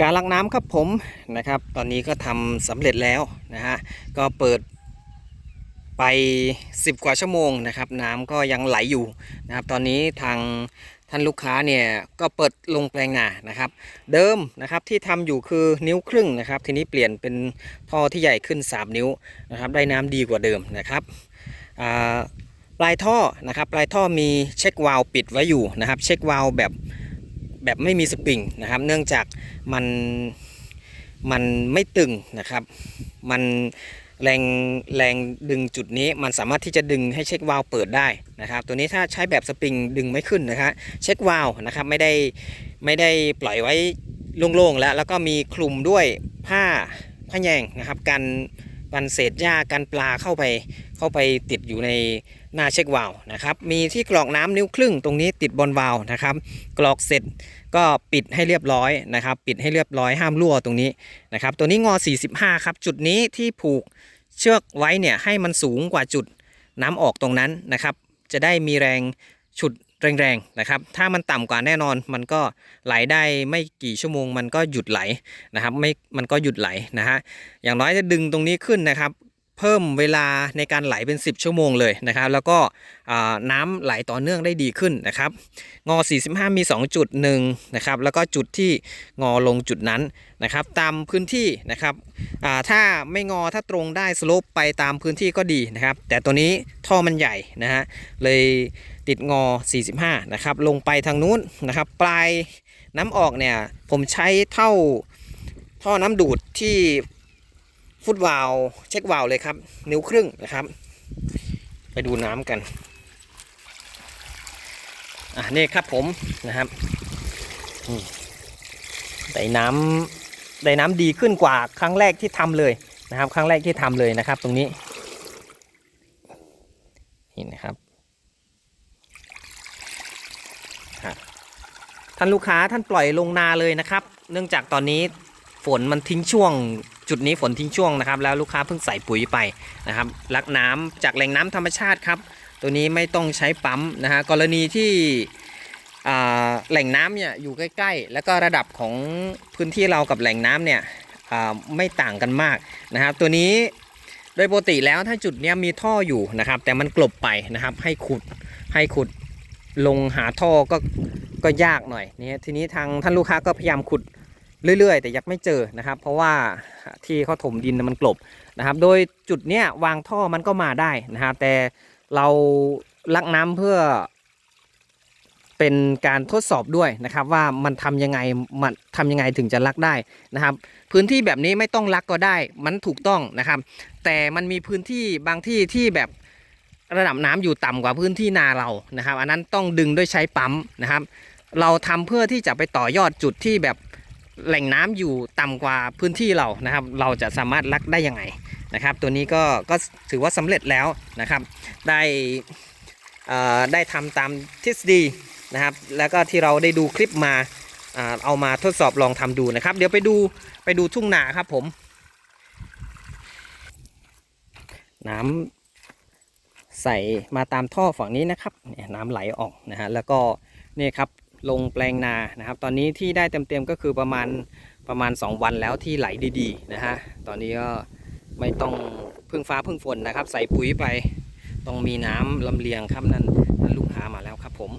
การลักน้ำครับผมนะครับ ตอนนี้ก็ทำสำเร็จแล้วนะฮะก็เปิดไป 10 กว่าชั่วโมงนะครับ น้ำก็ยังไหลอยู่นะครับ ตอนนี้ทางท่านลูกค้าเนี่ยก็เปิดลงแปลงนานะครับ เดิมนะครับที่ทำอยู่คือนิ้วครึ่งนะครับ ทีนี้เปลี่ยนเป็นท่อที่ใหญ่ขึ้น 3 นิ้วนะครับ ได้น้ำดีกว่าเดิมนะครับปลายท่อนะครับ ปลายท่อมีเช็ควาล์วปิดไว้อยู่นะครับ เช็ควาล์วแบบ แบบไม่มีสปริงนะครับ เนื่องจากมันมันไม่ตึงนะครับ มันแรงแรงดึงจุดนี้มันสามารถที่จะดึงให้เช็ควาล์วเปิดได้นะครับ ตัวนี้ถ้าใช้แบบสปริงดึงไม่ขึ้นนะครับเช็ควาล์วนะครับไม่ได้ไม่ได้ปล่อยไว้โล่งๆแล้ว แล้วก็มีคลุมด้วยผ้าผ้าแยงนะครับกัน กันเศษหญ้ากันปลาเข้าไป เข้าไปติดอยู่ในหน้าเช็ควาล์วนะครับ มีที่กรอกน้ำนิ้วครึ่งตรงนี้ติดบนวาล์วนะครับ กรอกเสร็จก็ปิดให้เรียบร้อยนะครับ ปิดให้เรียบร้อยห้ามรั่วตรงนี้นะครับ ตัวนี้งอ 45 ครับ จุดนี้ที่ผูกเชือกไว้เนี่ยให้มันสูงกว่าจุดน้ำออกตรงนั้นนะครับ จะได้มีแรงฉุด แรงๆนะครับ ถ้ามันต่ำกว่าแน่นอนมันก็ไหลได้ไม่กี่ชั่วโมงมันก็หยุดไหลนะครับไม่มันก็หยุดไหลนะฮะอย่างน้อยจะดึงตรงนี้ขึ้นนะครับ เพิ่มเวลาในการไหลเป็น 10 ชั่วโมงเลยนะครับ แล้วก็น้ำไหลต่อเนื่องได้ดีขึ้นนะครับ งอ 45 มี 2 จุดหนึ่งนะครับ แล้วก็จุดที่งอลงจุดนั้นนะครับ ตามพื้นที่นะครับถ้าไม่งอถ้าตรงได้สโลปไปตามพื้นที่ก็ดีนะครับ แต่ตัวนี้ท่อมันใหญ่นะฮะเลยติดงอ 45 นะครับ ลงไปทางนู้นนะครับ ปลายน้ำออกเนี่ยผมใช้เท่าท่อน้ำดูดที่ ฟุตวาลเช็ควาลเลยครับ นิ้วครึ่งนะครับ ไปดูน้ำกันอะนี่ครับผมนะครับนี่ได้น้ำได้น้ำดีขึ้นกว่าครั้งแรกที่ทำเลยนะครับ ครั้งแรกที่ทำเลยนะครับ ตรงนี้นี่นะครับท่านลูกค้าท่านปล่อยลงนาเลยนะครับ เนื่องจากตอนนี้ฝนมันทิ้งช่วง จุดนี้ฝนทิ้งช่วงนะครับ แล้วลูกค้าเพิ่งใส่ปุ๋ยไปนะครับลักน้ำจากแหล่งน้ำธรรมชาติครับ ตัวนี้ไม่ต้องใช้ปั๊มนะฮะกรณีที่แหล่งน้ำเนี่ยอยู่ใกล้ ๆ แล้วก็ระดับของพื้นที่เรากับแหล่งน้ำเนี่ยไม่ต่างกันมากนะครับ ตัวนี้โดยปกติแล้วถ้าจุดนี้มีท่ออยู่นะครับ แต่มันกลบไปนะครับ ให้ขุดให้ขุดลงหาท่อก็ก็ยากหน่อยนี่ทีนี้ทางท่านลูกค้าก็พยายามขุด เรื่อยๆ แต่ยังไม่เจอนะครับ เพราะว่าที่เขาถมดินมันกลบนะครับ โดยจุดเนี้ยวางท่อมันก็มาได้นะครับแต่เราลักน้ำเพื่อเป็นการทดสอบด้วยนะครับว่ามันทำยังไงมันทำยังไงถึงจะลักได้นะครับ พื้นที่แบบนี้ไม่ต้องลักก็ได้มันถูกต้องนะครับ แต่มันมีพื้นที่บางที่ที่แบบระดับน้ำอยู่ต่ำกว่าพื้นที่นาเรานะครับ อันนั้นต้องดึงด้วยใช้ปั๊มนะครับ เราทำเพื่อที่จะไปต่อยอดจุดที่แบบ แหล่งน้ำอยู่ต่ำกว่าพื้นที่เรานะครับ เราจะสามารถลักได้ยังไงนะครับ ตัวนี้ก็ก็ถือว่าสำเร็จแล้วนะครับ ได้ได้ทำตามทฤษฎีนะครับ แล้วก็ที่เราได้ดูคลิปมาเอามาทดสอบลองทำดูนะครับ เดี๋ยวไปดูไปดูทุ่งนาครับผม น้ำใส่มาตามท่อฝั่งนี้นะครับนี่ยน้ำไหลออกนะฮะแล้วก็นี่ครับ ลงแปลงนานะครับ ตอนนี้ที่ได้เต็มๆก็คือประมาณประมาณ 2 วันแล้วที่ไหลดีๆนะฮะตอนนี้ก็ไม่ต้องพึ่งฟ้าพึ่งฝนนะครับ ใส่ปุ๋ยไปต้องมีน้ำลำเลียงครับนั่นนั่นลูกค้ามาแล้วครับผม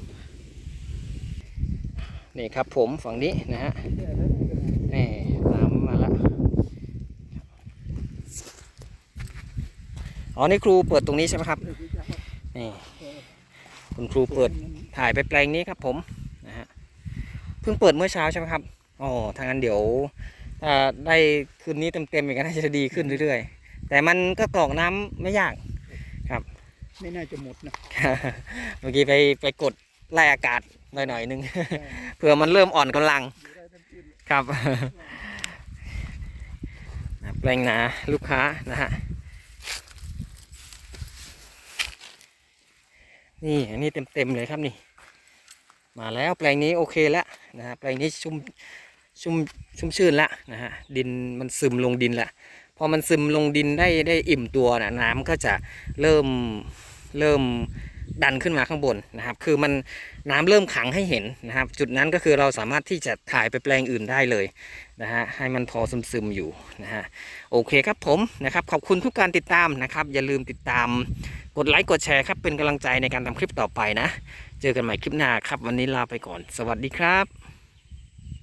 นี่ครับผมฝั่งนี้นะฮะนี่น้ำมาแล้วอ๋อนี่ครูเปิดตรงนี้ใช่ไหมครับนี่คุณครูเปิดถ่ายไปแปลงนี้ครับผม พิ่งเปิดเมื่อเช้าใช่ไหมครับอ๋อทางนั้นเดี๋ยวถ้าได้คืนนี้เต็มๆอีกก็น่าจะดีขึ้นเรื่อยๆ แต่มันก็กรอกน้ำไม่ยากไม่น่าจะหมดนะเมื่อกี้ไปไปกดไล่อากาศหน่อยๆนึงเผื่อมันเริ่มอ่อนกำลังครับแปลงนาลูกค้านะฮะนี่อันนี้เต็มๆเลยครับนี่ มาแล้วแปลงนี้โอเคแล้วนะฮะแปลงนี้ชุ่มชุ่มชุ่มชื่นแล้วนะฮะดินมันซึมลงดินแล้วพอมันซึมลงดินได้ได้อิ่มตัวนะน้ำก็จะเริ่มเริ่มดันขึ้นมาข้างบนนะครับ คือมันน้ำเริ่มขังให้เห็นนะครับ จุดนั้นก็คือเราสามารถที่จะถ่ายไปแปลงอื่นได้เลยนะฮะให้มันพอซึมๆอยู่นะฮะโอเคครับผมนะครับขอบคุณทุกการติดตามนะครับ อย่าลืมติดตามกดไลค์กดแชร์ครับเป็นกำลังใจในการทำคลิปต่อไปนะ เจอกันใหม่คลิปหน้าครับ วันนี้ลาไปก่อน สวัสดีครับ